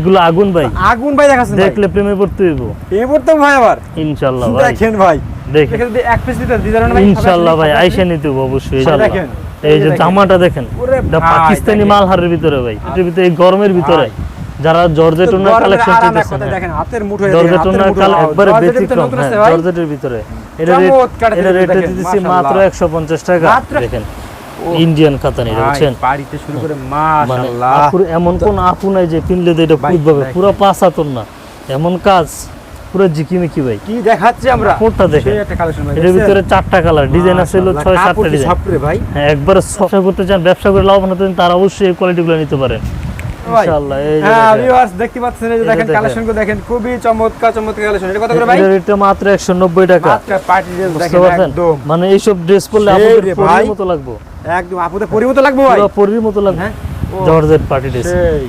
এগুলো আগুন ভাই। আগুন ভাই দেখাচ্ছেন দেখলে প্রেমে পড়তে হইব। এরপর তো ভাই আবার। ইনশাল্লাহ ভাই। দেখেন ভাই। দেখেন। যদি এক পিস ভাই? ইনশাল্লাহ ভাই আইসা নিতে হইব অবশ্যই। দেখেন, এই যে জামাটা দেখেন এটা পাকিস্তানি দেখেন। মালহারের ভিতরে ভাই। এটার ভিতরে এই গরমের ভিতরে। যারা জর্জেটনের কালেকশন চাইতেছেন দেখেন হাতের মুঠো জর্জেটনের কাল একবারে হ্যাঁ ভাই। জর্জেটের ভিতরে। এটা রেট এটা রেটে দিতেছি মাত্র 150 টাকা। দেখেন। ইন্ডিয়ান বুঝছেন? বাড়িতে শুরু করে মানে মাশাআল্লাহ আপুর এমন কোন আপু নাই যে পিনলে এটা ফুটবে পুরো পাঁচ হাতর না। এমন কাজ পুরো জিকিমিকি ভাই। কি দেখাচ্ছি আমরা? কোনটা দেখে? এর ভিতরে চারটা কালার ডিজাইন আছে হলো ছয় সাতটা ডিজাইন ভাই। হ্যাঁ একবার ব্যবসা করতে চান ব্যবসা করে লাভবান হতে তারা অবশ্যই এই কোয়ালিটিগুলো নিতে পারেন। ইনশাআল্লাহ এই যে হ্যাঁ ভিউয়ার্স দেখতে পাচ্ছেন এই যে দেখেন দেখেন। দেখেন খুবই চমৎকার চমৎকার কালেকশন এটা কত করে ভাই? এটার মাত্র 190 টাকা। মাত্র পার্টি ড্রেস দেখেন একদম। মানে এইসব ড্রেস পরলে আপনাদের রে মতো লাগবে। একদম আপুদের পরিমতো লাগবে ভাই? পুরো মতো লাগবে। হ্যাঁ? জর্জেট পার্টি ড্রেস সেই।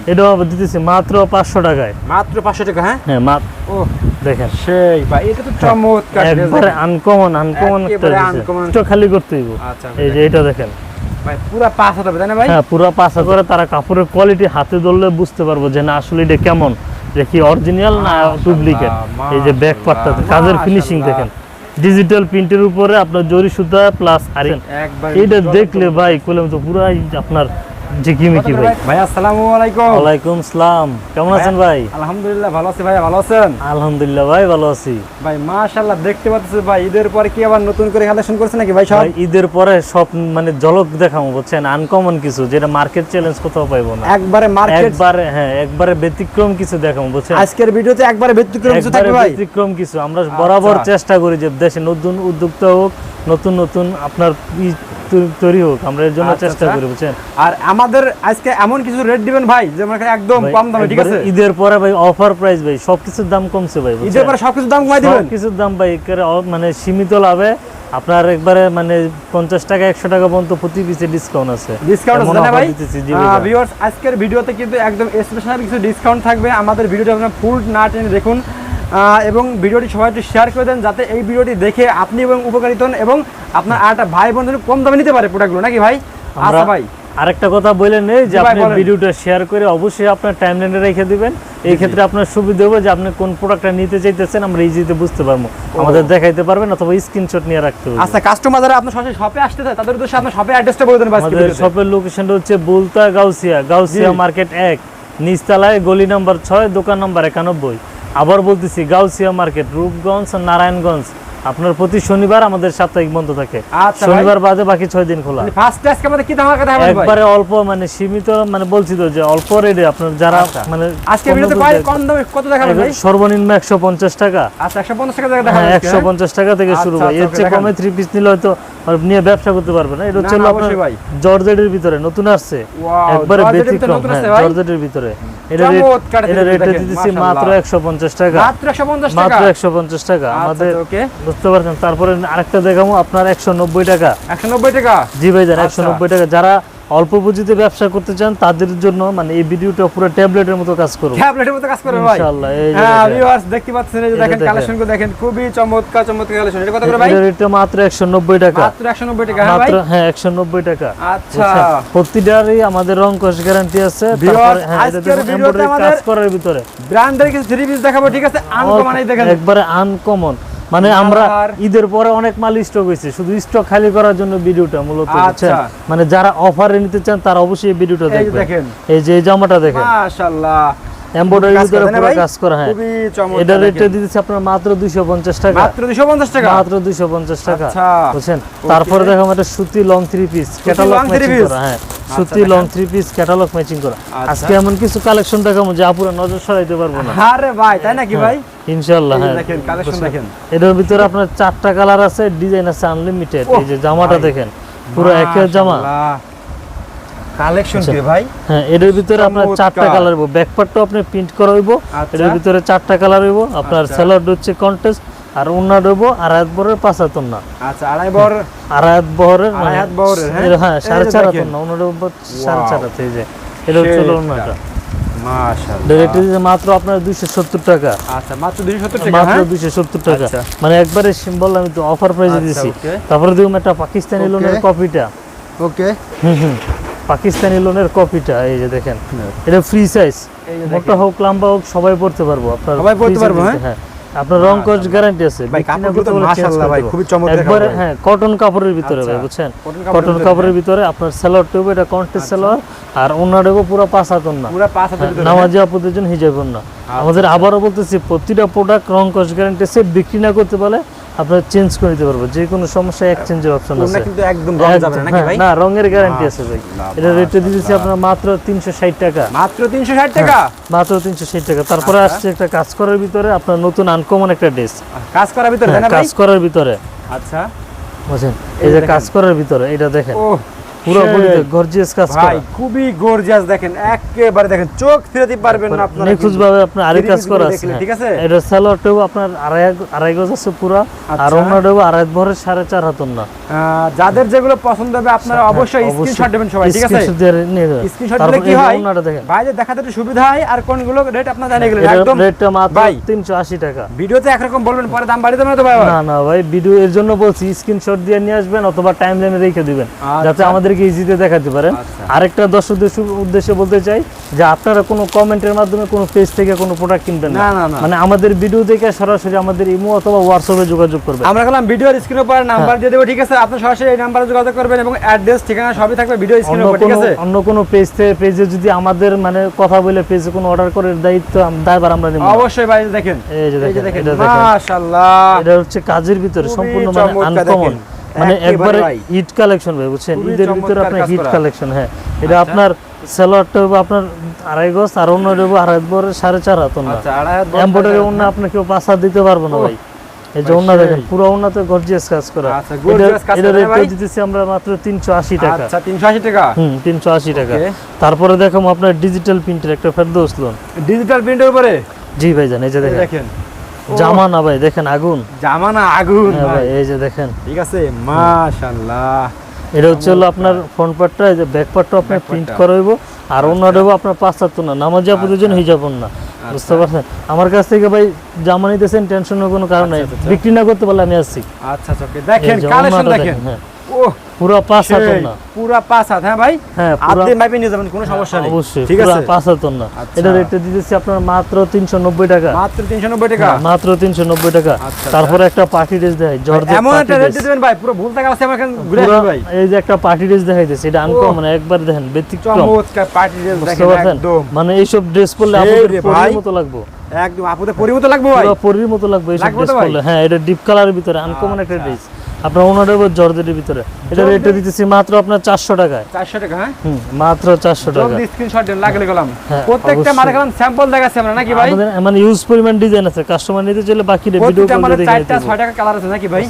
দিতেছি মাত্র 500 টাকায়। মাত্র 500 টাকা হ্যাঁ? হ্যাঁ মাত্র ও দেখেন। সেই ভাই এটা তো চমৎকার dress একবারে আনকমন আনকমন একটা একেবারে দিছে uncommon। একটু খালি করতে হইব। আচ্ছা এই যে এটা দেখেন। ভাই পুরো পাঁচ হাজার তাই না ভাই? হ্যাঁ পুরো পাঁচা করে তারা কাপড়ের কোয়ালিটি হাতে ধরলে বুঝতে পারব যে না আসলে এটা কেমন? যে কি অরিজিনাল না ডুপ্লিকেট এই যে ব্যাক পার্টটা কাজের ফিনিশিং দেখেন। ডিজিটাল প্রিন্টের উপরে আপনার জরি সুতা প্লাস আর এটা দেখলে ভাই কইলাম তো পুরাই আপনার ভাই? ভাই আসসালামু আলাইকুম। ওয়ালাইকুম সালাম। কেমন আছেন ভাই? আলহামদুলিল্লাহ ভালো আছি ভাই ভালো আছেন? আলহামদুলিল্লাহ ভাই ভালো আছি। ভাই মাশাআল্লাহ দেখতে পাচ্ছি ভাই ঈদের পরে কি আবার নতুন করে কালেকশন করছে নাকি ভাই সব? ঈদের পরে সব মানে ঝলক দেখাবো বুঝছেন? আনকমন কিছু যেটা মার্কেট চ্যালেঞ্জ কোথাও পাইবো না। একবারে মার্কেট একবারে হ্যাঁ একবারে ব্যতিক্রম কিছু দেখাবো বুঝছেন? আজকের ভিডিওতে একবারে ব্যতিক্রম কিছু থাকবে ভাই। ব্যতিক্রম কিছু আমরা বরাবর আচ্ছা। চেষ্টা করি যে দেশে নতুন উদ্যোক্তা হোক নতুন নতুন আপনার তৈরি হোক আমরা এর জন্য আচ্ছা, চেষ্টা আচ্ছা। করি বুঝছেন? আর আমাদের আজকে এমন কিছু রেট দিবেন ভাই যে মানে একদম কম দামে ঠিক আছে? ঈদের পরে ভাই অফার প্রাইস ভাই সবকিছুর দাম কমছে ভাই ঈদের পরে সবকিছু দাম কমাই দিবেন? কিছুর দাম ভাই মানে সীমিত লাভে আপনার একবারে মানে পঞ্চাশ টাকা একশো টাকা পর্যন্ত প্রতি পিসে ডিসকাউন্ট আছে। ডিসকাউন্ট আছে না ভাই। ভিউয়ার্স আজকের ভিডিওতে কিন্তু একদম স্পেশাল কিছু ডিসকাউন্ট থাকবে। আমাদের ভিডিওটা আপনারা ফুল না টেনে দেখুন। এবং ভিডিওটি সবাই একটু শেয়ার করে দেন যাতে এই ভিডিওটি দেখে আপনি এবং উপকারিত হন এবং আপনার আরেকটা ভাই বোন কম দামে নিতে পারে প্রোডাক্টগুলো নাকি ভাই? আচ্ছা ভাই। আরেকটা কথা বলে নেই যে আপনি ভিডিওটা শেয়ার করে অবশ্যই আপনার টাইমলাইনে রেখে দিবেন। এই ক্ষেত্রে আপনার সুবিধা হবে যে আপনি কোন প্রোডাক্টটা নিতে চাইতেছেন আমরা ইজিতে বুঝতে পারব। আমাদের দেখাইতে পারবেন অথবা স্ক্রিনশট নিয়ে রাখতে হবে। আচ্ছা কাস্টমার যারা আপনার সরাসরি শপে আসতে চায় তাদের উদ্দেশ্যে আপনার শপে অ্যাড্রেসটা বলে দেন আমাদের শপের লোকেশনটা হচ্ছে বুলতা গাউসিয়া গাউসিয়া মার্কেট এক নিচতলায় গলি নাম্বার ছয় দোকান নাম্বার একানব্বই। আবার বলতেছি গাউসিয়া মার্কেট রূপগঞ্জ নারায়ণগঞ্জ। আপনার প্রতি শনিবার আমাদের সাপ্তাহিক বন্ধ থাকে। আচ্ছা শনিবার বাদে বাকি ছয় দিন খোলা। মানে কি একবারে অল্প মানে সীমিত মানে বলছি তো যে অল্প রেটে আপনার যারা আচ্ছা। মানে আজকে ভিডিওতে কম দামে কত দেখাবেন ভাই? সর্বনিম্ন একশো পঞ্চাশ টাকা। আচ্ছা 150 টাকা দেখাবেন হ্যাঁ আজকে, একশো পঞ্চাশ টাকা থেকে শুরু হয় এর চেয়ে কমে থ্রি পিস নিলে হয়তো নিয়ে ব্যবসা করতে পারবে না। এটা হচ্ছে আপনার জর্জেটের ভিতরে নতুন আসছে। একবারে ব্যতিক্রম হ্যাঁ জর্জেটের ভিতরে। এটা রেটে দিতেছি মাত্র টাকা। মাত্র 150 টাকা? মাত্র আমাদের বুঝতে পারছেন তারপরে আরেকটা দেখাবো আপনার একশো নব্বই টাকা। 190 টাকা? জি ভাই জান আচ্ছা। একশো নব্বই টাকা। যারা অল্প পুঁজিতে ব্যবসা করতে চান তাদের জন্য মানে এই ভিডিওটা পুরো ট্যাবলেটের মতো কাজ করব ট্যাবলেটের মতো কাজ করে ভাই। ইনশাআল্লাহ এই হ্যাঁ। ভিউয়ার্স দেখতে পাচ্ছেন এই যে দেখেন। কালেকশনগুলো দেখেন খুবই চমৎকার চমৎকার কালেকশন এটা কত করে ভাই? এটার রেটটা মাত্র একশো নব্বই টাকা। মাত্র 190 টাকা হ্যাঁ ভাই? মাত্র হ্যাঁ একশো নব্বই টাকা। আচ্ছা? প্রতিটারই আমাদের রং কস গ্যারান্টি আছে। Viewers, হ্যাঁ আজকের ভিডিওতে আমাদের কাজ করার ভিতরে। ব্র্যান্ডের কিছু থ্রি পিস দেখাবো ঠিক আছে? আনকমন এই দেখেন। একবারে আনকমন মানে আমরা ঈদের পরে অনেক মাল স্টক হয়েছে। শুধু স্টক খালি করার জন্য ভিডিওটা মূলত আচ্ছা। মানে যারা অফারে নিতে চান তারা অবশ্যই ভিডিওটা দেখবেন। দেখেন। এই যে এই জামাটা দেখেন। মাশাআল্লাহ। এমব্রয়ডারির কাজ ভিতরে পুরো কাজ করা হয়। খুবই চমৎকার এটা রেটটা দিতেছি আপনার মাত্র 250 টাকা। মাত্র 250 টাকা? মাত্র 250 টাকা। আচ্ছা। বুঝছেন? তারপরে দেখো একটা সুতি long three piece catalogue matching করা হ্যাঁ। সুতি long three piece catalogue matching করা। আচ্ছা। আজকে এমন কিছু কালেকশন দেখাবো যা পুরো নজর সরাইতে পারব না। আরে ভাই তাই নাকি ভাই? ইনশাআল্লাহ হ্যাঁ। দেখেন কালেকশন দেখেন। এটার ভিতরে আপনার চারটা কালার আছে ডিজাইন আছে আনলিমিটেড এই যে জামাটা দেখেন পুরো একের জামা। কালেকশন আচ্ছা। কি ভাই? হ্যাঁ এটার ভিতরে আপনার। চারটা কালার হইব। ব্যাকপার্টটা আপনি প্রিন্ট করা হইব। আচ্ছা। এটার ভিতরে চারটা কালার হইব। আপনার আচ্ছা। সেলার হচ্ছে কন্টেস্ট আর ওন্না হইব আড়াইত বহরের পাঁচ হাত ওন্না আচ্ছা আড়াই বহরের মানে বহরের, হ্যাঁ? হ্যাঁ সাড়ে চার হাত দেখেন। ওন্না ওন্নাটা সাড়ে চার হাত এই যে। এটা হচ্ছে দিতে মাত্র আপনার দুইশো সত্তর টাকা। আচ্ছা মাত্র 270 টাকা মাত্র হ্যাঁ? দুইশো সত্তর টাকা। আচ্ছা। মানে একবারে সিম্বল আমি তো অফার আচ্ছা, দিছি। তারপরে দেখুন একটা পাকিস্তানি. লোনের কপিটা ওকে হুম হুম। পাকিস্তানি লোনের কপিটা এই যে দেখেন হ্যাঁ। এটা ফ্রি সাইজ মোটা হোক লম্বা হোক সবাই পড়তে পারব। আপনার সবাই পড়তে পারব, হ্যাঁ? আপনার রং কোচ গ্যারান্টি আছে। ভাই, মাশাআল্লাহ ভাই, খুবই চমৎকার হ্যাঁ কটন কাপড়ের ভিতরে ভাই আচ্ছা, বুঝছেন কটন কাপড়ের হ্যাঁ। ভিতরে আপনার সেলোয়ার টিউব এটা কন্টেস্ট সেলোয়ার আর ওনারও পুরো পাঁচ হাতন না পুরা পাঁচ ভিতরে হ্যাঁ? নামাজি আপুদের জন্য হিজাবন না আচ্ছা, আমাদের আবারও বলতেছি প্রতিটা প্রোডাক্ট রং কস গ্যারান্টি সে বিক্রি না করতে পারলে আপনার চেঞ্জ করে দিতে পারব। যে কোনো সমস্যা এক্সচেঞ্জের অপশন আছে। কিন্তু একদম রং যাবে না নাকি হ্যাঁ, ভাই? না রঙের গ্যারান্টি আছে ভাই। এটা রেটে দিতেছি আপনার মাত্র তিনশো ষাট টাকা। মাত্র তিনশো ষাট টাকা? মাত্র তিনশো ষাট টাকা। তারপরে আচ্ছা। আসছে একটা কাজ করার ভিতরে আপনার নতুন আনকমন একটা ড্রেস কাজ করার ভিতরে না ভাই? কাজ করার ভিতরে। আচ্ছা। বুঝছেন? এই যে কাজ করার ভিতরে এটা দেখেন। ও পুরো গর্জিয়াস কাজ করা। ভাই খুবই গর্জিয়াস দেখেন একেবারে দেখেন চোখ ফিরাতে পারবেন না আপনারা নিখুঁজ ভাবে আপনার আরেক কাজ করা গুলো আছে। হ্যাঁ। ঠিক আছে? এটা সালোয়ারটাও আপনার আড়াই আড়াই গজ আছে পুরো আর আচ্ছা। অন্যটাও আড়াই ভরের সাড়ে চার হাতন না। যাদের যেগুলো পছন্দ হবে আপনারা অবশ্যই স্ক্রিনশট দেবেন সবাই ঠিক আছে? স্ক্রিনশট দিয়ে নিয়ে যাবেন। স্ক্রিনশট তারপর দিলে কি হয়? দেখেন। দেখাতে একটু সুবিধা হয় আর কোনগুলো রেট আপনার জানিয়ে গেলেন এটার একদম রেটটা মাত্র 380 টাকা। ভিডিওতে একরকম বলবেন পরে দাম বাড়িয়ে দেবেন না তো ভাই? না না ভাই ভিডিও এর জন্য বলছি স্ক্রিনশট দিয়ে নিয়ে আসবেন অথবা টাইম লাইনে রেখে দিবেন। যাতে যাতে আমাদেরকে ইজিতে দেখাতে পারেন আচ্ছা। আরেকটা দর্শকদের উদ্দেশ্যে বলতে চাই যে আপনারা কোনো কমেন্টের মাধ্যমে কোনো পেজ থেকে কোনো প্রোডাক্ট কিনবেন না। মানে আমাদের ভিডিও দেখে সরাসরি আমাদের ইমো অথবা হোয়াটসঅ্যাপে যোগাযোগ করবেন। আমরা গেলাম ভিডিওর স্ক্রিনের উপর নাম্বার। দিয়ে দেবো ঠিক আছে? আপনি সরাসরি এই নাম্বারে যোগাযোগ করবেন এবং অ্যাড্রেস ঠিকানা সবই থাকবে ভিডিও অন্য স্ক্রিনের উপর ঠিক আছে? অন্য কোনো পেজ থেকে পেজে যদি আমাদের মানে কথা বলে পেজে কোনো অর্ডার করে দায়িত্ব দায়ভার আমরা নেব অবশ্যই ভাই দেখেন। এই যে দেখেন মাশাআল্লাহ। এটা হচ্ছে কাজের ভিতরে সম্পূর্ণ মানে আনকমন। মানে একবারে হিট কালেকশন ভাই বুঝছেন? ঈদের ভিতরে আপনার হিট কালেকশন হ্যাঁ। এটা আচ্ছা। আপনার সালোয়ারটা হবে আপনার আড়াই গজ আর অন্য আড়াই বড় সাড়ে চার হাত না আচ্ছা এম্বয়ডারি অন্য আপনি কেউ পাঁচ হাত দিতে পারব না ভাই। এই যে অন্য দেখেন। পুরো গর্জিয়াস কাজ করা। আচ্ছা, কাজ এটা রেট দিতেছি আমরা মাত্র তিনশো আশি টাকা। আচ্ছা তিনশো আশি টাকা? হুম তিনশো আশি টাকা। তারপরে দেখো আপনার ডিজিটাল প্রিন্টের একটা ফেরদৌস লোন ডিজিটাল প্রিন্টের উপরে? জি ভাই জান এই যে দেখেন। জামা না ভাই দেখেন আগুন। জামানা আগুন হ্যাঁ ভাই এই যে দেখেন। ঠিক আছে? মাশাআল্লাহ। এটা হচ্ছে হলো আপনার ফ্রন্ট পার্টটা এই যে ব্যাক পার্টটা আপনার প্রিন্ট করাইবো করা হইব। আর অন্য দেবো আপনার পাঁচ সাত না নামাজি প্রয়োজন জন্য যাব না বুঝতে পারছেন? আমার কাছ থেকে ভাই জামা নিতেছেন টেনশনের কোনো কারণ নাই। আচ্ছা, আচ্ছা। বিক্রি না করতে পারলে আমি আসছি। আচ্ছা আচ্ছা দেখেন কালেকশন দেখেন হ্যাঁ। পুরো পাঁচ হাত না পুরা পাঁচ হাত হ্যাঁ ভাই? হ্যাঁ পুরো নিয়ে যাবেন কোনো সমস্যা নেই। অবশ্যই ঠিক আছে? পাঁচ হাত না আচ্ছা। এটা রেটে দিতেছি আপনার মাত্র তিনশো নব্বই টাকা। মাত্র তিনশো নব্বই টাকা? হ্যাঁ, মাত্র তিনশো নব্বই টাকা। আচ্ছা, তারপরে একটা পার্টি ড্রেস দেয় জর্জেট এমন একটা রেট দিবেন ভাই পুরো ভুল টাকা আছে আমার ঘুরে ভাই। এই যে একটা পার্টি ড্রেস দেখাইতেছে এটা আনকমন একবার দেখেন ব্যতিক্রম। চমৎকার পার্টি ড্রেস দেখেন একদম। মানে এইসব ড্রেস পরলে আপনাদের মতো লাগবে। একদম আপুদের পরিমতো লাগবে ভাই। পুরো পরীর মতো লাগবে এইসব লাগবে ড্রেস পরলে। হ্যাঁ এটা ডিপ কালারের ভিতরে আনকমন একটা আচ্ছা। ড্রেস আপনার ওনার জর্জেটের ভিতরে। এটা রেট দিতেছি মাত্র আপনার চারশো টাকায়। চারশো টাকা হ্যাঁ? মাত্র চারশো টাকা। জলদি স্ক্রিনশট দেন লাগলে গেলাম। হ্যাঁ, প্রত্যেকটা। মানে গেলাম স্যাম্পল দেখাচ্ছি আমরা নাকি ভাই? আমাদের মানে ইউজ পরিমাণ ডিজাইন আছে। কাস্টমার নিতে চাইলে বাকি ভিডিও প্রত্যেকটা কল মানে দিয়ে চারটা দেখিয়ে ছয় টাকা কালার আছে নাকি ভাই?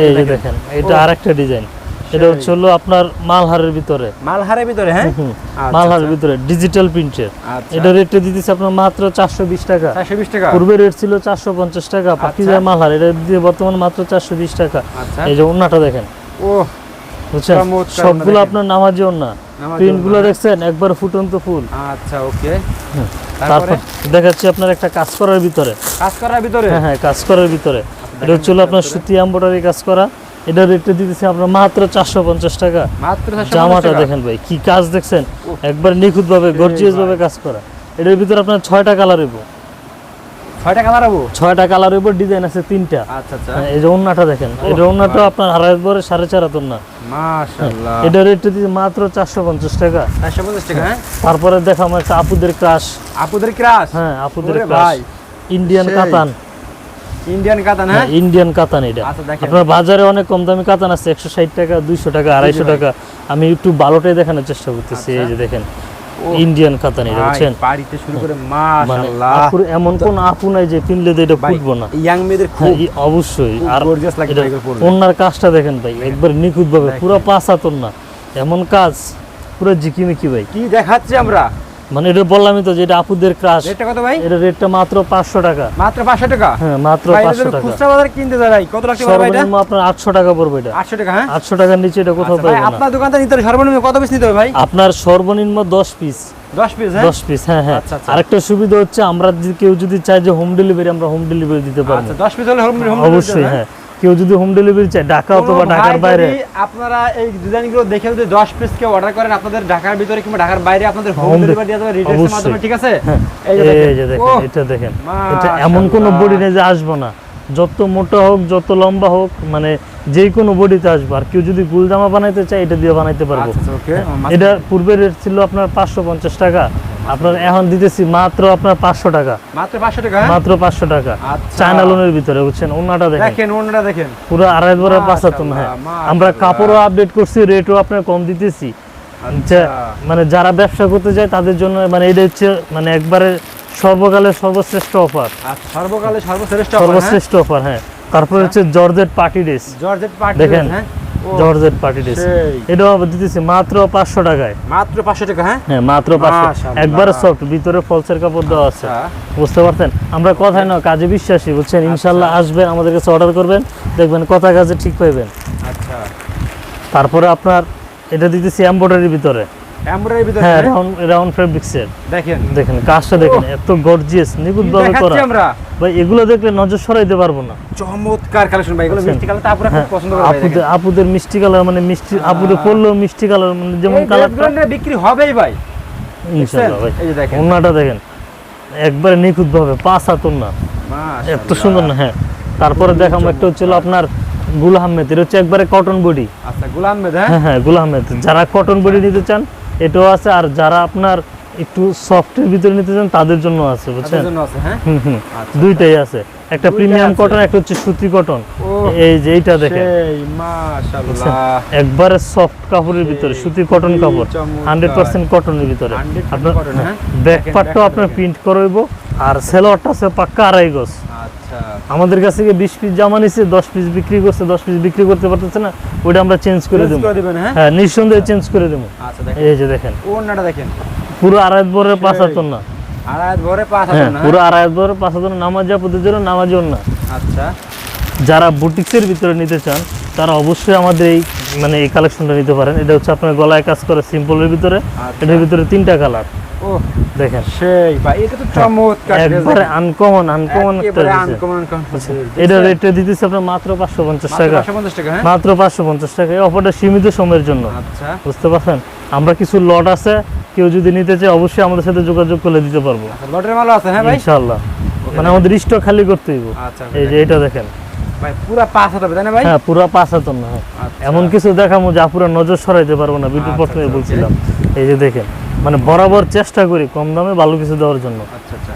এই দেখেন। এটা আরেকটা ডিজাইন এটা। হচ্ছে হলো আপনার মালহারের ভিতরে। মালহারের ভিতরে হ্যাঁ? আচ্ছা, মালহারের আচ্ছা। ভিতরে ডিজিটাল প্রিন্টের আচ্ছা। এটা রেটে দিতেছে আপনার মাত্র চারশো বিশ টাকা। চারশো বিশ টাকা? পূর্বে রেট ছিল চারশো পঞ্চাশ টাকা পাকিজার মালহার? এটা দিয়ে বর্তমান মাত্র চারশো বিশ টাকা। এই যে ওন্নাটা দেখেন। ও বুঝছেন? সবগুলো আপনার নামাজি ওন্না। প্রিন্টগুলো প্রিন্ট দেখছেন? একবার ফুটন্ত ফুল। আচ্ছা ওকে। তারপর? দেখাচ্ছি আপনার একটা কাজ করার ভিতরে। কাজ করার ভিতরে? হ্যাঁ হ্যাঁ কাজ করার ভিতরে। এটা হচ্ছে আপনার সুতি এম্বয়ডারি কাজ করা। এটা রেটে দিতেছে আপনার মাত্র চারশো পঞ্চাশ টাকা। জামাটা দেখেন ভাই কি কাজ দেখছেন? একবার নিখুঁত ভাবে গর্জিয়াস ভাবে কাজ করা। এটার ভিতরে আপনার ছয়টা কালার হইব। ছয়টা কালার হব ছয়টা কালার হইব ডিজাইন আছে তিনটা। আচ্ছা আচ্ছা। হ্যাঁ, এই যে ওন্নাটা দেখেন এটা ওন্নাটা আপনার আড়াই বরে সাড়ে চার হাত ওন্না। মাশাআল্লাহ। এটা রেটে দিচ্ছে মাত্র চারশো পঞ্চাশ টাকা। চারশো পঞ্চাশ টাকা হ্যাঁ? তারপরে দেখাম একটা আপুদের ক্রাশ আপুদের ক্রাশ হ্যাঁ আপুদের ক্রাশ ইন্ডিয়ান। কাতান। ইন্ডিয়ান কাতান হ্যাঁ হ্যাঁ ইন্ডিয়ান কাতান এটা। আচ্ছা আপনার বাজারে অনেক কম দামি কাতান আছে একশো ষাট টাকা দুইশো টাকা আড়াইশো টাকা। আমি একটু ভালোটাই দেখানোর চেষ্টা করতেছি এই যে দেখেন ইন্ডিয়ান কাতান এটা বুঝছেন? বাড়িতে শুরু করে মানে মাশাআল্লাহ। আপুর এমন কোন আপু নাই যে পিনলে তো এটা ফুটবো না। ইয়াং মেয়েদের হ্যাঁ, খুব অবশ্যই। আর gorgeous লাগে ওনার কাজটা দেখেন ভাই একবার নিখুঁত ভাবে। পুরো পাঁচ হাতর না এমন কাজ পুরো জিকিমিকি ভাই। কি দেখাচ্ছি আমরা? মানে এটা বললামই তো যে এটা আপুদের ক্রাশ রেটটা কত ভাই? এটা রেটটা মাত্র পাঁচশো টাকা। মাত্র পাঁচশো টাকা? হ্যাঁ মাত্র ভাই এটা পাঁচশো যদি টাকা। খুচরা বাজারে কিনতে যায় ভাই কত পারে ভাই এটা? সর্বনিম্ন আপনার আটশো টাকা পড়বে এটা। আটশো টাকা হ্যাঁ? আটশো টাকার নিচে এটা কোথাও আচ্ছা, পাবেন না। আপনার দোকানটা নিতে সর্বনিম্ন কত পিস নিতে হবে ভাই? আপনার সর্বনিম্ন দশ পিস দশ পিস হ্যাঁ? দশ পিস হ্যাঁ হ্যাঁ। আচ্ছা, আচ্ছা। আরেকটা সুবিধা হচ্ছে আমরা যদি কেউ যদি চাই যে হোম ডেলিভারি আমরা হোম ডেলিভারি দিতে পারব। আচ্ছা দশ পিস হলে হোম হোম অবশ্যই হ্যাঁ। কেউ যদি হোম ডেলিভারি চায় ঢাকা অথবা ঢাকার বাইরে। আপনারা এই ডিজাইনগুলো দেখে যদি 10 পিস কেউ অর্ডার করেন আপনাদের ঢাকার ভিতরে কিংবা ঢাকার বাইরে আপনাদের হোম ডেলিভারি দেওয়া যাবে রিটেলসের মাধ্যমে ঠিক আছে? হ্যাঁ, এই যে দেখেন। এটা দেখেন। এটা এমন কোন বডি নেই যে আসব না। যত মোটা হোক যত লম্বা হোক মানে যে কোনো বডিতে আসব। আর কেউ যদি গুল জামা বানাইতে চায় এটা দিয়ে বানাইতে পারব। আচ্ছা এটা পূর্বের রেট ছিল আপনার পাঁচশো পঞ্চাশ টাকা। আপনার এখন দিতেছি মাত্র আপনার পাঁচশো টাকা। মাত্র 500 টাকা? মাত্র পাঁচশো টাকা। আচ্ছা। চায়না লোনের ভিতরে বুঝছেন? ওনাটা দেখেন। ওনাটা দেখেন। পুরো আড়াই বড় পাঁচাতন হ্যাঁ। আমরা কাপড়ও আপডেট করছি রেটও আপনার কম দিতেছি। আচ্ছা। মানে যারা ব্যবসা করতে যায় তাদের জন্য মানে এটা হচ্ছে মানে একবারে সর্বকালের সর্বশ্রেষ্ঠ অফার আর সর্বকালে সর্বশ্রেষ্ঠ হ্যাঁ? সর্বশ্রেষ্ঠ অফার হ্যাঁ। তারপরে হচ্ছে georgette party dress georgette party দেখেন। হ্যাঁ? জর্জেট পার্টি ড্রেস সেই। এটাও দিতেছি মাত্র পাঁচশো টাকায়। মাত্র 500 টাকা হ্যাঁ? হ্যাঁ মাত্র পাঁচশো। মাশাআল্লাহ। একবারে সফট ভিতরে ফলসের কাপড় দেওয়া আছে। আচ্ছা। বুঝতে পারছেন? আমরা কথায় না কাজে বিশ্বাসী বুঝছেন? ইনশাল্লাহ আসবেন আমাদের কাছে অর্ডার করবেন দেখবেন কথা কাজে ঠিক পাইবেন। আচ্ছা। তারপরে আপনার এটা দিতেছি এমব্রয়ডারির ভিতরে। এমব্রয়ডারি ভিতরে হ্যাঁ? রাউন্ড রাউন্ড ফেব্রিক্সের দেখেন। দেখেন কাজটা দেখেন এত গর্জিয়াস নিখুঁত ভাবে করা। আমরা? ভাই এগুলো দেখলে নজর সরাইতে পারব না। চমৎকার কালেকশন ভাই এগুলো আচ্ছা। মিষ্টি কালার তো আপনারা খুব হ্যাঁ, পছন্দ করে আপুদের আপুদের মিষ্টি কালার মানে মিষ্টি আপুদের পড়লেও মিষ্টি কালার মানে যেমন বিক্রি হবেই ভাই। ইনশাআল্লাহ ভাই। এই যে দেখেন। ওন্নাটা দেখেন। একবারে নিখুঁত ভাবে পাঁচ হাতুন না এত সুন্দর না হ্যাঁ। তারপরে দেখাম একটা হচ্ছিল আপনার গুল আহমেদ এটা হচ্ছে একবারে কটন বডি আচ্ছা গুলাম মেদ হ্যাঁ? হ্যাঁ হ্যাঁ গুল আহমেদ। যারা কটন বডি নিতে চান এটাও আছে আর যারা আপনার একটু সফটের ভিতরে নিতে চান তাদের জন্য আছে বুঝছেন? তাদের জন্য আছে হ্যাঁ? হুম হুম। আচ্ছা, দুইটাই আছে। একটা প্রিমিয়াম কটন একটা হচ্ছে সুতি কটন এই যে এইটা দেখেন। একবারে সফট কাপড়ের ভিতরে সেই, সুতি কটন কাপড়। হান্ড্রেড পার্সেন্ট কটনের ভিতরে। 100% আপনার হ্যাঁ? ব্যাক পার্টটাও আপনার প্রিন্ট করাইব আর সেলোয়ারটা আছে পাক্কা আড়াই গজ। আচ্ছা। আমাদের কাছ বিশ পিস জামা নিচ্ছে দশ পিস বিক্রি করছে দশ পিস বিক্রি করতে পারতেছে না ওইটা আমরা চেঞ্জ করে Change দেবো। হ্যাঁ? হ্যাঁ নিঃসন্দেহে চেঞ্জ করে দেবো। আচ্ছা দেখেন। এই যে দেখেন। দেখেন। পুরো আড়াই বরের পাঁচ। হাতন না। হ্যাঁ পুরো আড়াই বরের পাঁচ হাতন নামাজ আপুদের জন্য নামাজ না আচ্ছা। যারা বুটিক্সের ভিতরে নিতে চান তারা অবশ্যই আমাদের এই মানে এই কালেকশনটা নিতে পারেন। এটা হচ্ছে আপনার গলায় কাজ করে সিম্পলের ভিতরে। আচ্ছা। এটার ভিতরে তিনটা কালার ও দেখেন। সেই ভাই এটা তো চমৎকার একবারে আনকমন একটা। এটা রেটটা দিতেছে আপনার মাত্র পাঁচশো পঞ্চাশ মাত্র টাকা। 550 টাকা হ্যাঁ? মাত্র পাঁচশো পঞ্চাশ টাকা। এই অফারটা সীমিত সময়ের জন্য। আচ্ছা। বুঝতে পারছেন? আমরা কিছু লট আছে কেউ যদি নিতে চায় অবশ্যই আমাদের সাথে যোগাযোগ করে দিতে পারব। আচ্ছা লটের মালও আছে হ্যাঁ ভাই? ইনশাআল্লাহ। মানে আমাদের স্টক খালি করতে হইব। আচ্ছা এই যে এটা দেখেন। ভাই পুরো পাঁচ হাজার তাই না ভাই? হ্যাঁ পুরো পাঁচ হাতন না। এমন কিছু দেখামো যা পুরো নজর সরাইতে পারব না বিটুর প্রথমে বলছিলাম। এই যে দেখেন মানে বরাবর চেষ্টা করি কম দামে ভালো কিছু দেওয়ার জন্য। আচ্ছা আচ্ছা।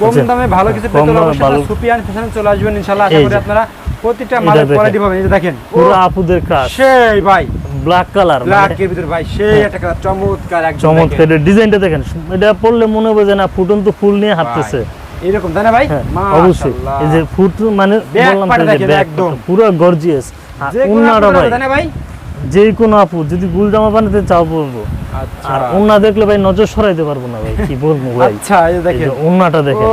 কম দামে ভালো কিছু পেতে হলে দামে অবশ্যই ভালো- আপনারা সুপিয়ান ফ্যাশনে চলে আসবেন ইনশাআল্লাহ। আশা করি আপনারা প্রতিটা মালের কোয়ালিটি পাবেন। এই যে দেখেন পুরো আপুদের কাজ সেই ভাই। ব্ল্যাক কালার ব্ল্যাক এর ভিতর ভাই সেই একটা কালার চমৎকার একদম চমৎকার ডিজাইনটা দেখেন এটা পড়লে মনে হবে যে না ফুটন্ত ফুল নিয়ে হাঁটতেছে। এরকম তাই না ভাই? হ্যাঁ অবশ্যই। এই যে ফুট মানে বললাম যে একদম। পুরো গর্জিয়াস উন্নাটা ভাই। যে কোনো আপু যদি গুল জামা বানাতে চাও বলব। আচ্ছা। আর ওনা দেখলে ভাই নজর সরাইতে পারব না ভাই কি বলব ভাই? আচ্ছা এই দেখেন। ওনাটা দেখেন।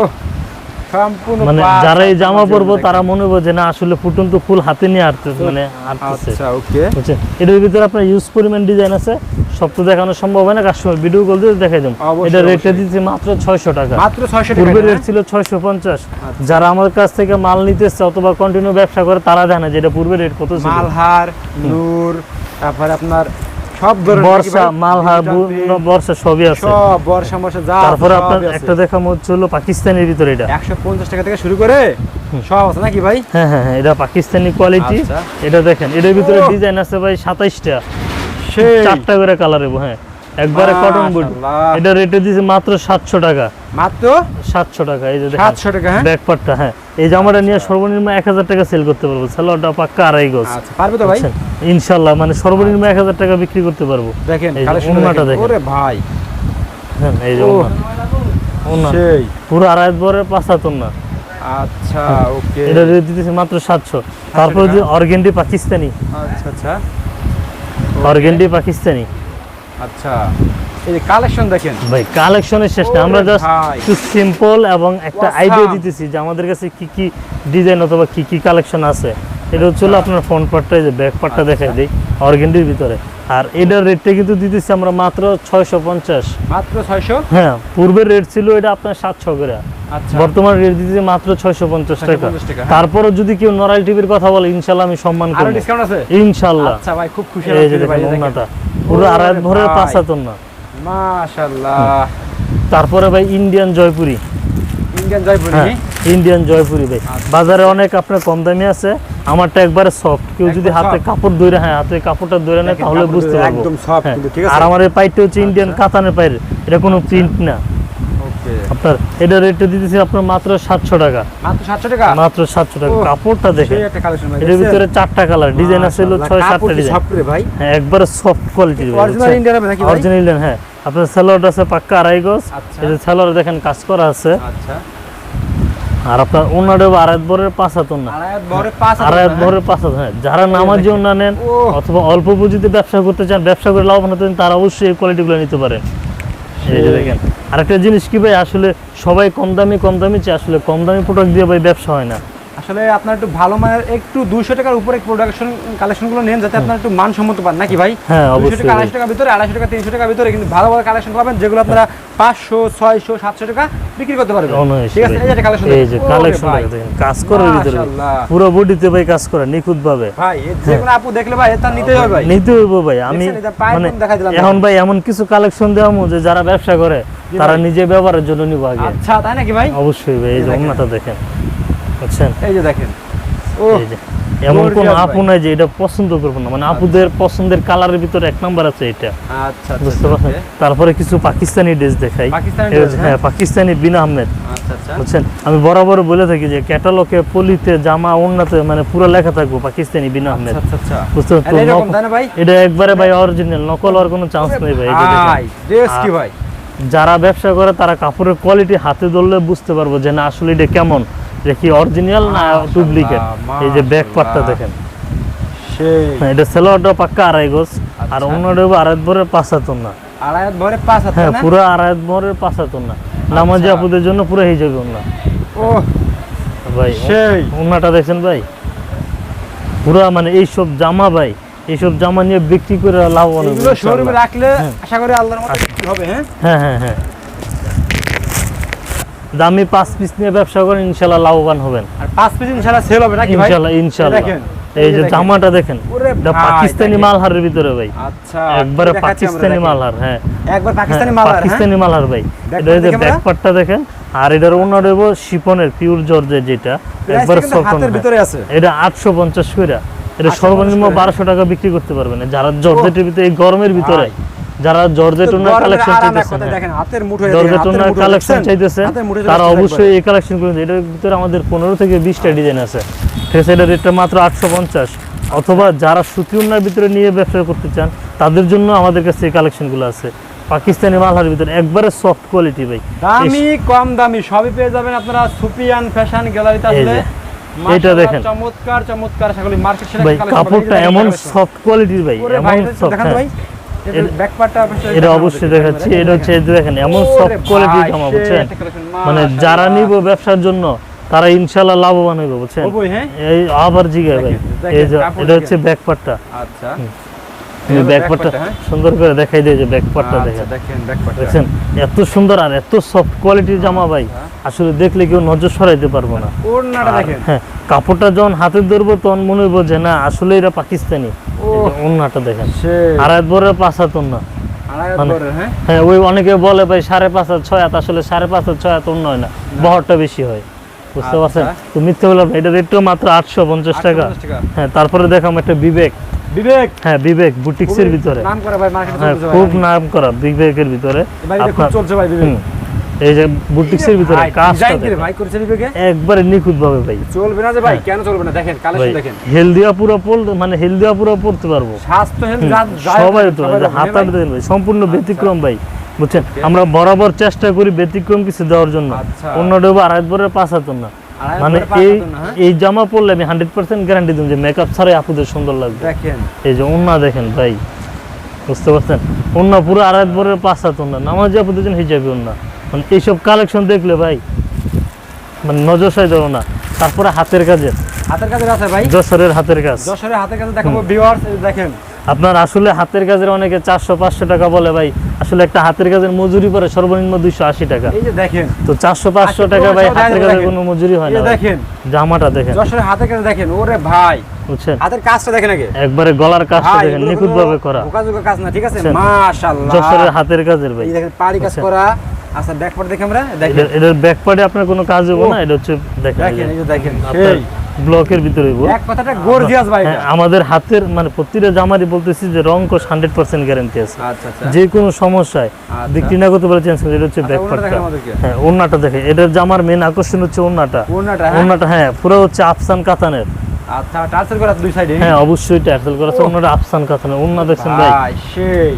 মানে যারা এই জামা পরবো তারা মনে হবে যে না আসলে ফুটন্ত ফুল হাতে নিয়ে মানে হাঁটতেছে। আচ্ছা ওকে। বুঝছেন? এটার ভিতরে আপনার ইউজ পরিমাণ ডিজাইন আছে সব তো দেখানো সম্ভব হয় না কাস্টমার ভিডিও কল দিয়ে দেখাই দেবো। এটা রেটটা। দিচ্ছে মাত্র ছয়শো টাকা। মাত্র 600 টাকা পূর্বের রেট ছিল ছয়শো পঞ্চাশ। আচ্ছা। যারা আমার কাছ থেকে মাল নিতেছে অথবা কন্টিনিউ ব্যবসা করে তারা জানে যে এটা পূর্বের রেট কত ছিল। মালহার নূর তারপরে আপনার সব ধরনের বর্ষা মালহা বর্ষা সবই আছে। সব বর্ষা মর্ষা যা তারপরে আপনার একটা দেখা মত হলো পাকিস্তানের ভিতরে এটা। একশো পঞ্চাশ টাকা থেকে শুরু করে সব আছে নাকি ভাই? হ্যাঁ হ্যাঁ হ্যাঁ এটা পাকিস্তানি কোয়ালিটি আচ্ছা। এটা দেখেন এটার ভিতরে ডিজাইন আছে ভাই সাতাইশটা। সেই। চারটা করে কালার হ্যাঁ। একবারে কটন মাশাআল্লাহ। এটা রেটে দিয়েছে মাত্র সাতশো টাকা। মাত্র? সাতশো টাকা এই যে দেখেন। সাতশো টাকা হ্যাঁ? ব্যাক পার্টটা হ্যাঁ। এই জামাটা নিয়ে সর্বনিম্ন এক হাজার টাকা সেল করতে পারব। সালোয়ারটা পাক্কা আড়াই গজ। আচ্ছা পারবে তো ভাই? বুঝছেন? ইনশাল্লাহ মানে সর্বনিম্ন এক হাজার টাকা বিক্রি করতে পারব। দেখেন যে দেখেন। ওরে ভাই। হ্যাঁ এই যে। ওড়না। সেই। পুরো আড়াই বরের পাঁচ হাতন না আচ্ছা ওকে। এটা রেট দিতেছে মাত্র সাতশো। তারপরে যে অর্গেন্ডি পাকিস্তানি। আচ্ছা আচ্ছা। অর্গেন্ডি পাকিস্তানি। আচ্ছা এই যে কালেকশন দেখেন। ভাই কালেকশনের শেষ না আমরা জাস্ট একটু সিম্পল এবং একটা আইডিয়া দিতেছি যে আমাদের কাছে কি কি ডিজাইন অথবা কি কি কালেকশন আছে। এটা হচ্ছে হলো আপনার ফ্রন্ট পার্টটা যে ব্যাক পার্টটা আচ্ছা। দেখাই দিই অর্গেন্ডির ভিতরে। আর এটার রেটটা কিন্তু দিতেছি আমরা মাত্র ছয়শো পঞ্চাশ। মাত্র ছয়শো? হ্যাঁ পূর্বের রেট ছিল এটা আপনার সাতশো করে। আচ্ছা। বর্তমান রেট দিতেছি মাত্র ছয়শো পঞ্চাশ টাকা। 650 হ্যাঁ। তারপরও যদি কেউ নরাইল টিভির কথা বলে ইনশাল্লাহ আমি সম্মান আছে? ইনশাল্লাহ। আচ্ছা ভাই খুব খুশি এই যে দেখেন দেখেন। পুরো আড়াই ভরে পাঁচ হাতন না মাশাআল্লাহ তারপরে ভাই ইন্ডিয়ান জয়পুরি ইন্ডিয়ান জয়পুরি হ্যাঁ ইন্ডিয়ান জয়পুরি ভাই। আচ্ছা। বাজারে অনেক আপনার কম দামি আছে আমারটা একবারে সফট কেউ যদি হাতে কাপড় ধরে হ্যাঁ হাতে কাপড়টা ধরে নেয় তাহলে বুঝতে পারব। একদম হ্যাঁ। ঠিক আছে? আর আমার এই পাইটটা হচ্ছে ইন্ডিয়ান কাতানের পাইর এটা কোনো প্রিন্ট না। আপনার এটা রেটটা দিতেছি আপনার মাত্র সাতশো টাকা। মাত্র 700 টাকা? মাত্র সাতশো টাকা। কাপড়টা দেখে সেই একটা কালেকশন ভাই এটার ভিতরে চারটা কালার ডিজাইন আছে হলো ছয় সাতটা ডিজাইন ভাই? হ্যাঁ একবারে সফট কোয়ালিটির অরিজিনাল ইন্ডিয়ান নাকি অরিজিনাল হ্যাঁ। আপনার স্যালোয়ার আছে পাক্কা আড়াই গজ। আচ্ছা। এই যে দেখেন কাজ করা আছে। আচ্ছা। আর আপনার ওনারও আড়াই বরের পাঁচ হাত না আড়াই? বরের পাঁচ হাত হ্যাঁ। যারা নামাজি ওনা নেন অথবা অল্প পুঁজিতে ব্যবসা করতে চান ব্যবসা করে লাভবান হতে তারা অবশ্যই এই কোয়ালিটিগুলো নিতে পারেন। দেখেন। আরেকটা জিনিস কি ভাই আসলে সবাই কম দামি কম দামি চেয়ে। আসলে কম দামি প্রোডাক্ট দিয়ে ভাই ব্যবসা হয় না। আসলে আপনার একটু ভালো মানের একটু দুইশো টাকার উপরে প্রোডাকশন কালেকশনগুলো নেন যাতে আপনার একটু মানসম্মত পান। নাকি ভাই? হ্যাঁ, অবশ্যই টাকা আড়াইশো টাকার ভিতরে আড়াইশো টাকা তিনশো টাকার ভিতরে কিন্তু ভালো ভালো কালেকশন পাবেন যেগুলো আপনারা পাঁচশো ছয়শো সাতশো টাকা বিক্রি করতে পারবেন। ঠিক আছে? এই যে কালেকশন এই যে কালেকশন কাজ করার ভিতরে। পুরো বডিতে ভাই কাজ করে নিখুঁত ভাবে ভাই এ যে কোনো আপু দেখলে ভাই এটা নিতে হবে ভাই। নিতে হইব ভাই আমি মানে এখন ভাই এমন কিছু কালেকশন দেওয়া যে যারা ব্যবসা করে তারা। নিজে ব্যবহারের জন্য নিব আগে। আচ্ছা তাই নাকি ভাই? অবশ্যই ভাই এই যে দেখেন। বুঝছেন এই যে দেখেন। ও এমন কোন আপু নাই যে এটা পছন্দ করব না। মানে আপুদের পছন্দের কালারের ভিতরে এক নাম্বার আছে এটা। আচ্ছা বুঝতে পারছেন? তারপরে কিছু পাকিস্তানি ড্রেস দেখাই। পাকিস্তানি এই dress, যে, হ্যাঁ। পাকিস্তানি বিনা আহমেদ। আচ্ছা আচ্ছা। বুঝছেন? আমি বরাবর বলে থাকি যে ক্যাটালগে পলিতে জামা ওড়নাতে মানে পুরো লেখা থাকব পাকিস্তানি বিনা আহমেদ। আচ্ছা আচ্ছা বুঝতে? এটা একবারে ভাই অরিজিনাল নকল হওয়ার কোনো চান্স নেই ভাই ড্রেস কি ভাই? যারা ব্যবসা করে তারা কাপড়ের কোয়ালিটি হাতে ধরলে বুঝতে পারব যে না আসলে এটা কেমন। এটা কি অরিজিনাল না ডুপ্লিকেট এই যে ব্যাক পার্টটা দেখেন। সেই। হ্যাঁ, এটা সেলোয়ারটা পাক্কা আড়াই গোছ আর আচ্ছা। অন্যটা আড়াই ভরের পাঁচ হাতন না। আড়াই ভরে পাঁচ হ্যাঁ পুরো আড়াই ভরের পাঁচ হাতন না। নামাজি আচ্ছা। আপুদের জন্য পুরো হিজাবি না ও ভাই সেই। ওনাটা দেখছেন ভাই। পুরো মানে এইসব জামা ভাই এইসব জামা নিয়ে বিক্রি করে লাভবান হবে শোরুমে রাখলে হ্যাঁ। আশা করি আল্লাহর মতো হবে হ্যাঁ? হ্যাঁ হ্যাঁ হ্যাঁ। দামি পাঁচ পিস নিয়ে ব্যবসা করেন ইনশাল্লাহ লাভবান হবেন। আর পাঁচ পিস ইনশাআল্লাহ সেল হবে নাকি ভাই? ইনশাল্লাহ ইনশাল্লাহ। দেখেন, এই যে জামাটা দেখেন এটা পাকিস্তানি দেখেন। মালহারের ভিতরে ভাই। আচ্ছা একবারে পাকিস্তানি দেখেন। মালহার হ্যাঁ। একবার পাকিস্তানি হ্যাঁ, মাল আর হ্যাঁ। পাকিস্তানি মালহার ভাই। এটা এই যে part দেখি ব্যাক আমরা? পার্টটা দেখেন আর এটার ওনার হইব শিপনের পিওর জর্জের যেটা। একবারে সফট ভিতরে আছে। এটা আটশো পঞ্চাশ করে এটা সর্বনিম্ন করে, বারোশো টাকা বিক্রি করতে পারবেন। যারা জর্জেটের ভিতরে এই গরমের ভিতরে। যারা কালেকশন কালেকশন? চাইতেছে তারা অবশ্যই এই কালেকশন করুন এটার ভিতরে আমাদের পনেরো থেকে বিশটা ডিজাইন আছে। ঠিক আছে এটার রেটটা মাত্র আটশো পঞ্চাশ। অথবা যারা সুতি উন্নার ভিতরে নিয়ে ব্যবসা করতে চান তাদের জন্য আমাদের কাছে এই কালেকশনগুলো আছে। পাকিস্তানি মালহার ভিতরে একবারে সফট কোয়ালিটি ভাই। দামি কম দামি সবই পেয়ে যাবেন আপনারা সুপিয়ান ফ্যাশন গ্যালারিতে আসলে। এইটা দেখেন। চমৎকার চমৎকার মার্কেট সেরা কাপড়টা এমন সফট কোয়ালিটির ভাই এমন সফট দেখান ভাই। এর- এটা অবশ্যই দেখাচ্ছি। এটা হচ্ছে দেখেন। এমন কোয়ালিটির জামা বুঝছেন? মানে যারা নিব ব্যবসার জন্য তারা ইনশাল্লাহ লাভবান হইবে বুঝছেন? হ্যাঁ? এই আবার জিগায় ভাই। এই যে এটা হচ্ছে দেখেন। ব্যাক পার্টটা আচ্ছা হ্যাঁ? সুন্দর করে দেখাই দিয়ে যে ব্যাক পার্টটা আচ্ছা, দেখেন। দেখেন এত সুন্দর আর এত সফট কোয়ালিটির জামা ভাই আসলে দেখলে কেউ নজর সরাইতে পারব না। ওড়নাটা দেখেন। হ্যাঁ কাপড়টা যখন হাতে ধরবো তখন মনে হইব যে না আসলে এটা পাকিস্তানি। দেখেন। পাঁচ হাত আড়াই মানে- হ্যাঁ? হ্যাঁ ওই অনেকে বলে ভাই সাড়ে পাঁচ হাত ছয় হাত আসলে সাড়ে পাঁচ হাত ছয় হাত অন্য হয় না। বহরটা বেশি হয়। বুঝতে আচ্ছা। পারছেন? তো মিথ্যে বললাম এটা রেটটা মাত্র আটশো পঞ্চাশ টাকা। হ্যাঁ তারপরে দেখাম একটা বিবেক। বিবেক? হ্যাঁ বিবেক বুটিক্সের ভিতরে। নাম করে ভাই মার্কেটে হ্যাঁ খুব নাম করা বিবেকের ভিতরে। আপনার- চলছে ভাই বিবেক। এই যে বুটিক্সের ভিতরে কাজটা। ভাই বিবেকে একবারে নিখুঁত ভাবে ভাই। চলবে না যে ভাই কেন চলবে না? দেখেন কালেকশন দেখেন। হেলদিয়া পুরো পড় মানে হেলদিয়া পুরো পড়তে পারব। স্বাস্থ্য হেলথ সবাই তো দেন ভাই। সম্পূর্ণ ব্যতিক্রম ভাই বুঝছেন? আমরা বরাবর চেষ্টা করি ব্যতিক্রম কিছু দেওয়ার জন্য। আচ্ছা। অন্য ডেবো আড়াই বরের পাঁচ হাত না। মানে এই এই জামা পরলে আমি হান্ড্রেড পার্সেন্ট গ্যারান্টি দিই যে মেকআপ ছাড়াই আপুদের সুন্দর লাগবে। দেখেন। এই যে অন্য দেখেন ভাই বুঝতে পারছেন? অন্য পুরো আড়াই বরের পাঁচ হাত না নামাজ আপুদের জন্য হিসাবে অন্য মানে এইসব কালেকশন দেখলে ভাই মানে নজর সাই দেবো না। তারপরে হাতের কাজের হাতের কাছে আছে ভাই? যশোরের হাতের কাজ। যশোরের হাতের দেখাবো ভিউয়ার্স দেখেন। আপনার আসলে হাতের কাজের অনেকে চারশো পাঁচশো টাকা বলে ভাই আসলে একটা হাতের কাজের মজুরি পড়ে সর্বনিম্ন দুইশো আশি টাকা। দেখেন। তো চারশো পাঁচশো টাকা ভাই হাতের কাজের কোনো মজুরি হয় না দেখেন। জামাটা দেখেন। যশোরের হাতের কাছে দেখেন ওরে ভাই। বুঝছেন? হাতের কাজটা দেখেন আগে। একবারে গলার কাজটা দেখেন নিখুঁত ভাবে করা। কাজ না ঠিক আছে? মাশাআল্লাহ যশোরের হাতের কাজের ভাই। দেখেন পাড়ি কাজ করা। আচ্ছা ব্যাক পার্ট দেখে আমরা দেখেন। এটার ব্যাক পার্টে আপনার কোনো কাজ হবে না এটা হচ্ছে দেখেন এই যে দেখেন। দেখেন সেই ব্লকের ভিতরে। এক কথাটা গর্জিয়াস ভাই হ্যাঁ, আমাদের হাতের মানে প্রতিটা জামারই বলতেছি যে রং কোষ হান্ড্রেড পার্সেন্ট গ্যারান্টি আছে। আচ্ছা আচ্ছা। যে কোনো সমস্যায় আচ্ছা। বিক্রি না করতে পারে চেঞ্জ এটা হচ্ছে আচ্ছা, ব্যাক পার্টটা হ্যাঁ ওন্নাটা দেখে এটার জামার মেন আকর্ষণ হচ্ছে ওন্নাটা ওড়নাটা, হ্যাঁ? ওন্নাটা হ্যাঁ পুরো হচ্ছে আফসান কাতানের। আচ্ছা টার্সেল করা দুই সাইডে হ্যাঁ অবশ্যই ট্যাক্সেল করা আছে ওন্নাটা আফসান কাতানের ওন্না দেখছেন ভাই। ভাই সেই।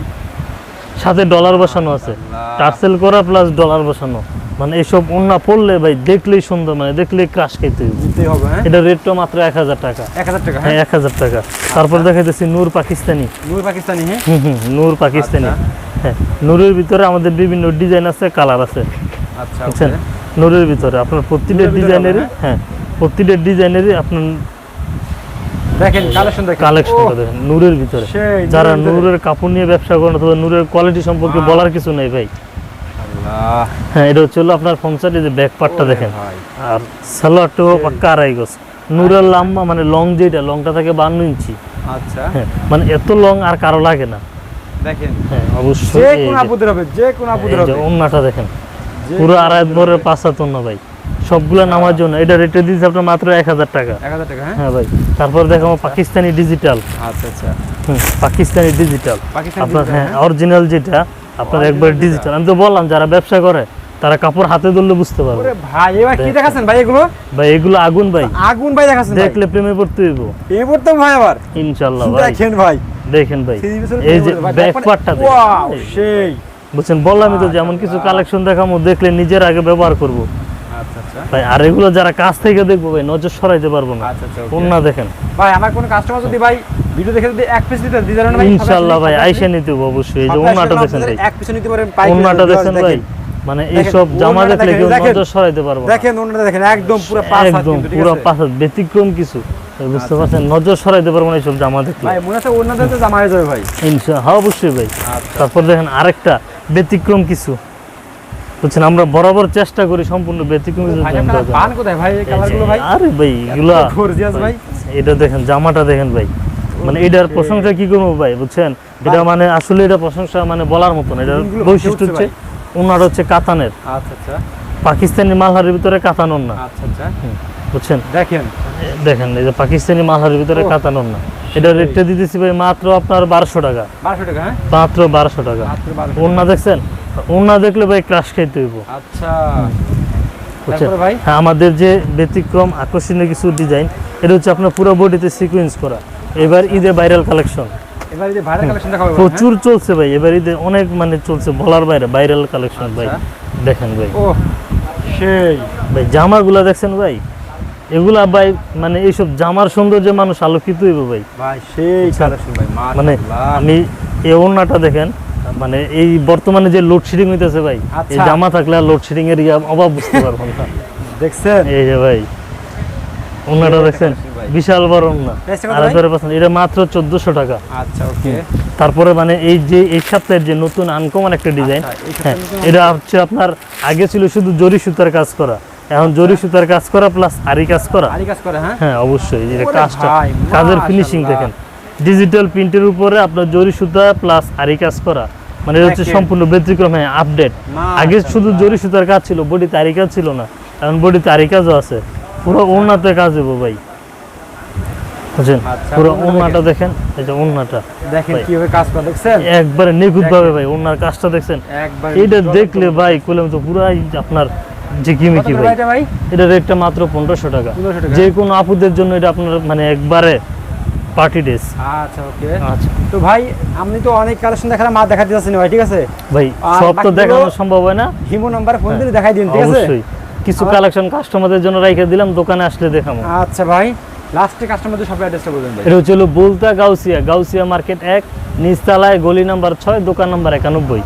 সাথে ডলার বসানো আছে। টার্সেল করা প্লাস ডলার বসানো। মানে এইসব ওন্না পড়লে ভাই দেখলেই সুন্দর মানে দেখলেই ক্রাশ। দিতেই হবে। হ্যাঁ? এটা রেটটা মাত্র এক হাজার টাকা। এক হাজার টাকা হ্যাঁ? হ্যাঁ এক হাজার টাকা। তারপর দেখাইতেছি নূর পাকিস্তানি। নূর পাকিস্তানি হ্যাঁ? হুম হুম নূর পাকিস্তানি। আচ্ছা। হ্যাঁ নূরের ভিতরে আমাদের বিভিন্ন ডিজাইন আছে কালার আছে। আচ্ছা। নূরের ভিতরে আপনার প্রতিটা ডিজাইনেরই আবার, হ্যাঁ? প্রতিটা ডিজাইনেরই আপনার দেখেন কালেকশন দেখেন। কালেকশনটা দেখেন নূরের ভিতরে। যারা নূরের কাপড় নিয়ে ব্যবসা করেন অথবা নূরের কোয়ালিটি সম্পর্কে বলার কিছু নেই ভাই। হ্যাঁ এটা হচ্ছে আপনার যে ব্যাক পার্টটা দেখেন। আর সালোয়ারটাও পাক্কা আড়াই গজ। নূরের লম্বা মানে লং যেটা লংটা থাকে বান্ন ইঞ্চি। আচ্ছা। হ্যাঁ মানে এত লং আর কারও লাগে না। দেখেন। হ্যাঁ অবশ্যই যে কোন আপুদের হবে যে কোন আপুদের হবে। ওন্নাটা দেখেন। পুরো আড়াই ভরের। পাঁচ ভাই। সবগুলো নামার জন্য। এটা রেটে দিয়েছে আপনার মাত্র এক হাজার টাকা। এক হাজার টাকা হ্যাঁ? হ্যাঁ ভাই। তারপর দেখাবো পাকিস্তানি ডিজিটাল আচ্ছা আচ্ছা। পাকিস্তানি ডিজিটাল আপনার হ্যাঁ হ্যাঁ? অরিজিনাল যেটা আপনার একবার ডিজিটাল আমি তো বললাম যারা ব্যবসা করে তারা কাপড় হাতে ধরলে বুঝতে পারবে। ভাই এবার কি দেখেন। দেখাচ্ছেন ভাই এগুলো? ভাই এগুলো আগুন ভাই। আগুন ভাই দেখাচ্ছেন দেখলে প্রেমে পড়তে হইব। এবার তো ভাই আবার। ইনশাল্লাহ ভাই। দেখেন ভাই। দেখেন ভাই। এই যে ব্যাক পার্টটা Wow, সেই। বুঝছেন বললামই তো যেমন কিছু কালেকশন দেখামো দেখলে নিজের আগে ব্যবহার করব। আচ্ছা আচ্ছা ভাই আর এগুলো যারা কাছ থেকে দেখব ভাই নজর সরাইতে পারব না। আচ্ছা আচ্ছা দেখেন। ভাই আমার কোন কাস্টমার যদি ভাই ভিডিও দেখে যদি এক পিস দিতে ভাই ইনশাল্লাহ ভাই আইসা নিতে অবশ্যই। এই যে ওন্নাটা দেখেন ভাই। এক পিস নিতে পারেন পাইকারি ওন্নাটা দর দেখেন ভাই। মানে এইসব জামা দেখলে কেউ নজর সরাইতে পারব না। দেখেন ওন্নাটা দেখেন একদম পুরো পাঁচ হাত একদম পুরো পাঁচ হাত, ব্যতিক্রম কিছু। বুঝতে পারছেন? নজর সরাইতে পারব না এইসব জামা দেখলে ভাই মনে হচ্ছে তো জামা হয়ে যাবে ভাই। ইনশা হ্যাঁ অবশ্যই ভাই। আচ্ছা। তারপর দেখেন আরেকটা ব্যতিক্রম কিছু। বুঝছেন আমরা বরাবর চেষ্টা করি সম্পূর্ণ ব্যতিক্রম কিছু ভাই design আপনারা করার পান কোথায় ভাই এই কালারগুলো ভাই? আরে ভাই এগুলা গর্জিয়াস ভাই। এটা দেখেন জামাটা দেখেন ভাই। মানে এটার প্রশংসা কি করব ভাই বুঝছেন? এটা মানে আসলে এটা প্রশংসা মানে বলার মতন এটার বৈশিষ্ট্য হচ্ছে ওনার হচ্ছে কাতানের। আচ্ছা আচ্ছা। পাকিস্তানি মালহারের ভিতরে কাতানোর না আচ্ছা আচ্ছা। বুঝছেন? দেখেন। দেখেন এই যে পাকিস্তানি মালহারের ভিতরে। কাতানোর না এটা রেটটা দিতেছি ভাই মাত্র আপনার বারোশো টাকা। বারোশো টাকা হ্যাঁ? মাত্র বারোশো টাকা। বারোশো দেখছেন? ওন্না দেখলে ভাই ক্রাশ খাইতে হইব। আচ্ছা। ভাই? হ্যাঁ আমাদের যে ব্যতিক্রম আকর্ষণীয় কিছু ডিজাইন এটা হচ্ছে আপনার পুরো বডিতে সিকোয়েন্স করা। এবার ঈদে ভাইরাল কালেকশন এবার এই ভাইরাল কালেকশন দেখাবো প্রচুর চলছে ভাই এবার ঈদে অনেক মানে চলছে বলার বাইরে ভাইরাল কালেকশন ভাই। আচ্ছা। দেখেন ভাই। হ্যাঁ? ও সেই। ভাই জামাগুলা দেখছেন ভাই? এগুলা ভাই মানে এইসব জামার সৌন্দর্য মানুষ আলোকিত হইব ভাই। ভাই সেই কালেকশন ভাই মানে আমি এই ওড়নাটা দেখেন মানে এই বর্তমানে যে লোডশেডিং হইতেছে ভাই এই আচ্ছা। জামা থাকলে আর লোডশেডিং এর অভাব বুঝতে পারব না। দেখছেন? এই যে ভাই ওড়নাটা এই দেখছেন বিশাল বড় ওড়না Price টা কত আর ভাই? ধরে পাচ্ছেন এটা মাত্র চোদ্দশো টাকা। আচ্ছা ওকে। তারপরে মানে এই যে এই সপ্তাহের যে নতুন আনকমন একটা ডিজাইন আচ্ছা, হ্যাঁ এটা হচ্ছে আপনার আগে ছিল শুধু জরি সুতার কাজ করা এখন জরি সুতার কাজ করা প্লাস আরি কাজ করা। আরি কাজ করে হ্যাঁ? হ্যাঁ অবশ্যই ওরে কাজটা কাজের ফিনিশিং দেখেন। ডিজিটাল প্রিন্টের উপরে আপনার জরি সুতা প্লাস আরি কাজ করা। মানে এটা হচ্ছে সম্পূর্ণ ব্যতিক্রম হ্যাঁ আপডেট আগে শুধু জরি সুতার কাজ ছিল বডিতে আরি কাজ ছিল না। এখন বডিতে আরি কাজও আছে। পুরো ওড়নাতে কাজ দেবো ভাই। বুঝছেন? আচ্ছা, পুরো ওড়নাটা ওড়নাটা দেখেন। এই যে ওড়নাটা। দেখেন কীভাবে কাজ করে দেখছেন? একবারে নিখুঁত ভাবে ভাই ওনার কাজটা দেখছেন। এটা দেখলে ভাই কইলাম তো পুরাই আপনার ঝিকিমিকি ভাই। এটা ভাই? এটা রেটটা মাত্র পনেরোশো টাকা। 1500 টাকা। যে কোনো আপুদের জন্য এটা আপনার মানে একবারে পার্টি ড্রেস আচ্ছা ওকে আচ্ছা। তো ভাই আপনি তো অনেক কালেকশন দেখালাম মা ভাই ঠিক আছে? ভাই সব তো দেখানো সম্ভব হয় না। হিমো নাম্বারে ফোন দিলে দেখাই দিন ঠিক আছে? কিছু কালেকশন কাস্টমারদের জন্য রেখে দিলাম দোকানে আসলে দেখাবো। আচ্ছা ভাই লাস্টে কাস্টমারদের সব অ্যাড্রেসটা বলবেন ভাই। এটা হচ্ছে বলতা গাউসিয়া গাউসিয়া মার্কেট এক নিচতলায় গলি নাম্বার ছয় দোকান নাম্বার একানব্বই।